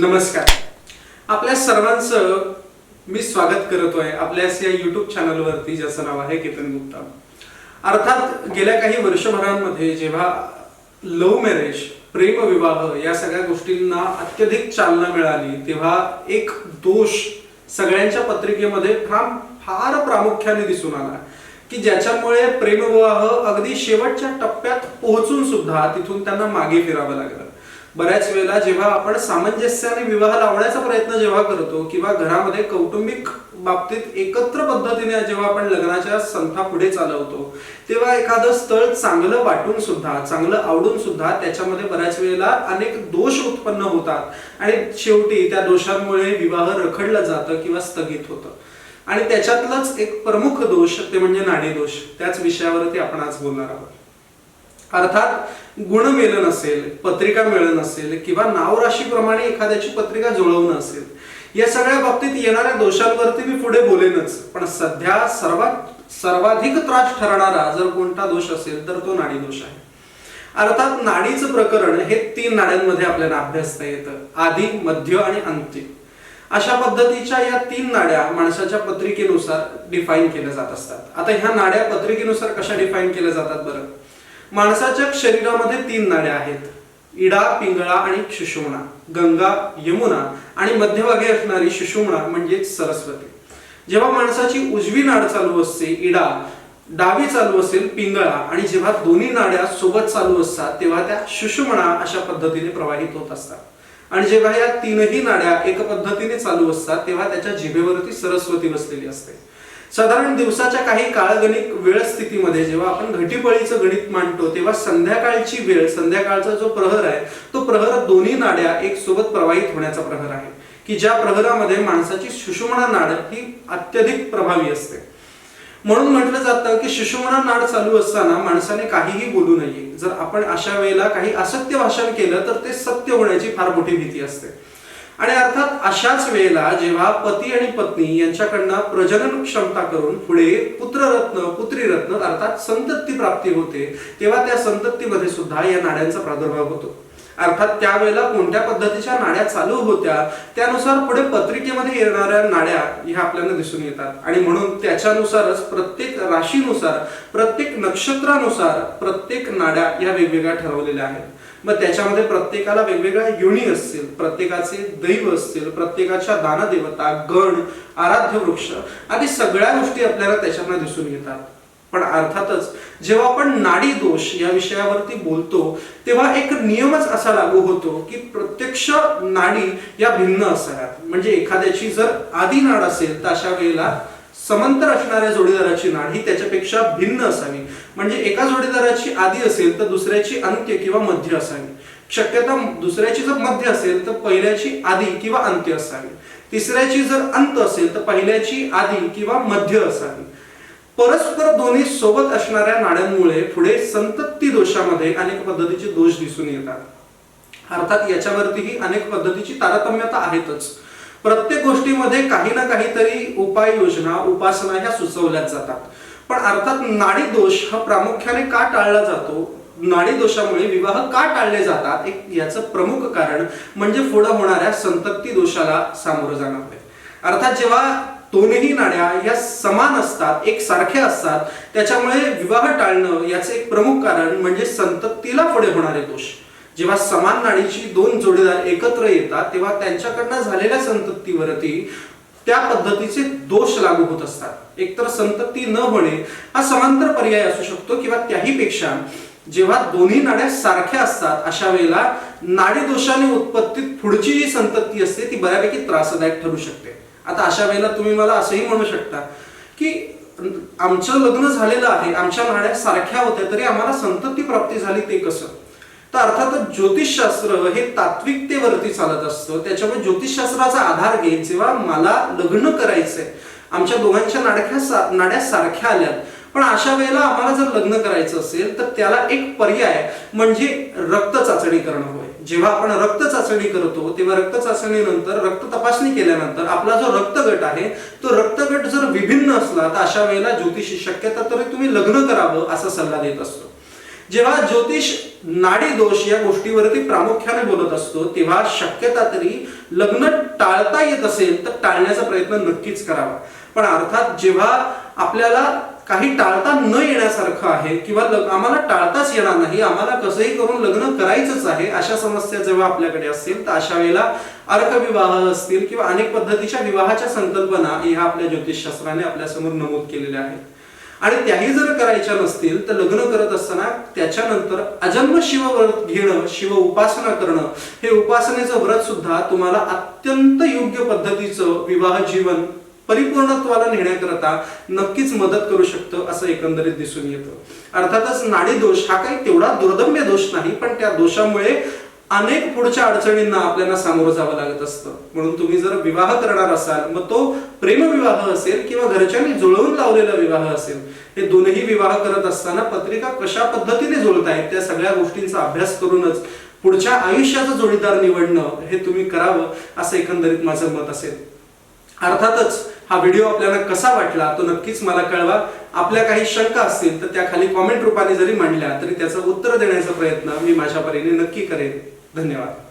नमस्कार. आपल्या सर्वांचं मी स्वागत करतोय आपल्याच या युट्यूब चॅनलवरती ज्याचं नाव आहे केतन गुप्ता. अर्थात गेल्या काही वर्षभरांमध्ये जेव्हा लव्ह मॅरेज प्रेमविवाह या सगळ्या गोष्टींना अत्यधिक चालना मिळाली तेव्हा एक दोष सगळ्यांच्या पत्रिकेमध्ये फार फार प्रामुख्याने दिसून आला. की ज्याच्यामुळे प्रेमविवाह अगदी शेवटच्या टप्प्यात पोहोचून सुद्धा तिथून त्यांना मागे फिरावं लागलं. बऱ्याच वेळेला जेव्हा आपण सामंजस्याने विवाह लावण्याचा प्रयत्न जेव्हा करतो किंवा घरामध्ये कौटुंबिक बाबतीत एकत्र पद्धतीने जेव्हा आपण लग्नाच्या संथा पुढे चालवतो तेव्हा एखादं स्थळ चांगलं वाटून सुद्धा चांगलं आवडून सुद्धा त्याच्यामध्ये बऱ्याच वेळेला अनेक दोष उत्पन्न होतात. आणि शेवटी त्या दोषांमुळे विवाह रखडला जातं किंवा स्थगित होतं. आणि त्याच्यातलाच एक प्रमुख दोष ते म्हणजे नाडी दोष. त्याच विषयावरती आपण आज बोलणार आहोत. अर्थात गुण मिलन असेल पत्रिका मिळन असेल किंवा नावराशीप्रमाणे एखाद्याची पत्रिका जुळवणं असेल या सगळ्या बाबतीत येणाऱ्या दोषांवरती मी पुढे बोलेनच. पण सध्या सर्वात सर्वाधिक त्रास ठरणारा जर कोणता दोष असेल तर तो नाडी दोष आहे. अर्थात नाडीचं प्रकरण हे तीन नाड्यांमध्ये आपल्याला अभ्यासता येतं. आधी मध्य आणि अंत्य अशा पद्धतीच्या या तीन नाड्या माणसाच्या पत्रिकेनुसार डिफाईन केल्या जात असतात. आता ह्या नाड्या पत्रिकेनुसार कशा डिफाईन केल्या जातात बरं? माणसाच्या शरीरामध्ये तीन नाड्या आहेत. इडा पिंगळा आणि सुषुम्ना गंगा यमुना आणि मध्यभागी असणारी सुषुम्ना म्हणजे सरस्वती. जेव्हा माणसाची उजवी नाड चालू असते इडा डावी चालू असेल पिंगळा आणि जेव्हा दोन्ही नाड्या सोबत चालू असतात तेव्हा त्या सुषुम्ना अशा पद्धतीने प्रवाहित होत असतात. आणि जेव्हा या तीनही नाड्या एक पद्धतीने चालू असतात तेव्हा त्याच्या जिभेवरती सरस्वती बसलेली असते. साधारण दिवसाच्या काही काळगणिक वेळ स्थितीमध्ये जेव्हा आपण घटीपळीचं गणित मांडतो तेव्हा संध्याकाळची वेळ संध्याकाळचा जो प्रहर आहे तो प्रहर दोन्ही नाड्या एक सोबत प्रवाहित होण्याचा प्रहर आहे. की ज्या प्रहरामध्ये माणसाची सुषुम्ना नाड ही अत्यधिक प्रभावी असते. म्हणून म्हटलं जातं की सुषुम्ना नाड चालू असताना माणसाने काहीही बोलू नये. जर आपण अशा वेळेला काही असत्य भाषण केलं तर ते सत्य होण्याची फार मोठी भीती असते. आणि अर्थात अशाच वेळेला जेव्हा पती आणि पत्नी यांच्याकडनं प्रजनन क्षमता करून पुढे पुत्ररत्न पुत्रीरत्न अर्थात संतती प्राप्ती होते तेव्हा त्या संततीमध्ये सुद्धा या नाड्यांचा प्रादुर्भाव होतो. अर्थात त्यावेळेला कोणत्या पद्धतीच्या नाड्या चालू होत्या त्यानुसार पुढे पत्रिकेमध्ये येणाऱ्या नाड्या ह्या आपल्याला दिसून येतात. आणि म्हणून त्याच्यानुसारच प्रत्येक राशीनुसार प्रत्येक नक्षत्रानुसार प्रत्येक नाड्या या वेगवेगळ्या ठरवलेल्या आहेत. मग त्याच्यामध्ये प्रत्येकाला वेगवेगळ्या युनी असतील. प्रत्येकाचे दैव असतील प्रत्येकाच्या दानदेवता गण आराध्य वृक्ष आदी सगळ्या गोष्टी आपल्याला त्याच्यामध्ये दिसून येतात. पण अर्थातच जेव्हा आपण नाडी दोष या विषयावरती बोलतो तेव्हा एक नियमच असा लागू होतो की प्रत्यक्ष नाडी या भिन्न असाव्यात. म्हणजे एखाद्याची जर आधी नाड असेल तर अशा वेळेला समांतर असणाऱ्या जोडीदाराची नाड ही त्याच्यापेक्षा भिन्न असावी. म्हणजे एका जोडीदाराची आधी असेल तर दुसऱ्याची अंत्य किंवा मध्य असावी. शक्यता दुसऱ्याची जर मध्य असेल तर पहिल्याची आधी किंवा अंत्य असावी. तिसऱ्याची जर अंत असेल तर पहिल्याची आधी किंवा मध्य असावी. परस्पर दोन्ही सोबत असणाऱ्या नाड्यांमुळे पुढे संतती दोषामध्ये अनेक पद्धतीचे दोष दिसून येतात. अर्थात याच्यावरतीही अनेक पद्धतीची तारतम्यता आहेतच. प्रत्येक गोष्टीमध्ये काही ना काहीतरी उपाययोजना उपासना ह्या सुचवल्या जातात. पण अर्थात नाडी दोष हा प्रामुख्याने का टाळला जातो? नाडी दोषामुळे विवाह का टाळले जातात? एक याचं प्रमुख कारण म्हणजे पुढे होणाऱ्या संतप्ती दोषाला सामोरं जाणं होय. अर्थात जेव्हा दोन्ही नाड्या या समान असतात एक सारखे असतात त्याच्यामुळे विवाह टाळणं याचे एक प्रमुख कारण म्हणजे संततीला पुढे होणारे दोष. जेव्हा समान नाडीची दोन जोडीदार एकत्र येतात तेव्हा त्यांच्याकडनं झालेल्या संततीवरती त्या पद्धतीचे दोष लागू होत असतात. एकतर संतती न होणे हा समांतर पर्याय असू शकतो किंवा त्याही पेक्षा जेव्हा दोन्ही नाड्या सारख्या असतात अशा वेळेला नाडी दोषाने उत्पत्तीत पुढची जी संतती असते ती बऱ्यापैकी त्रासदायक ठरू शकते. आता अशा वेळेला तुम्ही मला असंही म्हणू शकता की आमचं लग्न झालेलं आहे आमच्या नाड्या सारख्या होत्या तरी आम्हाला संतती प्राप्ती झाली ते कसं? तर अर्थातच ज्योतिषशास्त्र हे तात्विकतेवरती चालत असतं. त्याच्यामुळे ज्योतिषशास्त्राचा आधार घेत जेव्हा मला लग्न करायचंय. आमच्या दोघांच्या नाड्या सा नाड्या सारख्या आल्यात. पण अशा वेळेला आम्हाला जर लग्न करायचं असेल तर त्याला एक पर्याय म्हणजे रक्त चाचणी करणं होय. जेव्हा आपण रक्त चाचणी करतो तेव्हा रक्त चाचणीनंतर रक्त तपासणी केल्यानंतर आपला जो रक्तगट आहे तो रक्तगट जर विभिन्न असला तर अशा वेळेला ज्योतिषी शक्यता तरी तुम्ही लग्न करावं असा सल्ला देत असतो. जेव्हा ज्योतिष नाडी दोष या गोष्टीवरती प्रामुख्याने बोलत असतो तेव्हा शक्यता तरी लग्न टाळता येत असेल तर टाळण्याचा प्रयत्न नक्कीच करावा. पण अर्थात जेव्हा आपल्याला काही टाळता न येण्यासारखं आहे किंवा आम्हाला टाळताच येणार नाही आम्हाला कसंही करून लग्न करायचंच आहे अशा समस्या जेव्हा आपल्याकडे असतील तर अशा वेळेला अर्कविवाह असतील किंवा अनेक पद्धतीच्या विवाहाच्या संकल्पना ह्या आपल्या ज्योतिषशास्त्राने आपल्यासमोर नमूद केलेल्या आहेत. आणि त्याही जर करायच्या नसतील तर लग्न करत असताना त्याच्यानंतर अजन्म शिव व्रत घेणं शिव उपासना करणं हे उपासनेचं व्रत सुद्धा तुम्हाला अत्यंत योग्य पद्धतीचं विवाह जीवन परिपूर्णत्वाला नेण्याकरता नक्कीच मदत करू शकतं असं एकंदरीत दिसून येतं. अर्थातच नाडी दोष हा काही तेवढा दुर्दम्य दोष नाही पण त्या दोषामुळे अनेक पुढच्या अडचणींना आपल्याला सामोरं जावं लागत असतं. म्हणून तुम्ही जर विवाह करणार असाल मग तो प्रेमविवाह असेल किंवा घरच्यांनी जुळवून लावलेला विवाह असेल हे दोन्ही विवाह करत असताना पत्रिका कशा पद्धतीने जुळतायत त्या सगळ्या गोष्टींचा अभ्यास करूनच पुढच्या आयुष्याचा जोडीदार निवडणं हे तुम्ही करावं असं एकंदरीत माझं मत असेल. अर्थातच हा व्हिडिओ आपल्याला कसा वाटला तो नक्कीच मला कळवा. आपल्या काही शंका असतील तर त्या खाली कॉमेंट रूपाने जरी मांडल्या तरी त्याचं उत्तर देण्याचा प्रयत्न मी माझ्या परीने नक्की करेन. de 了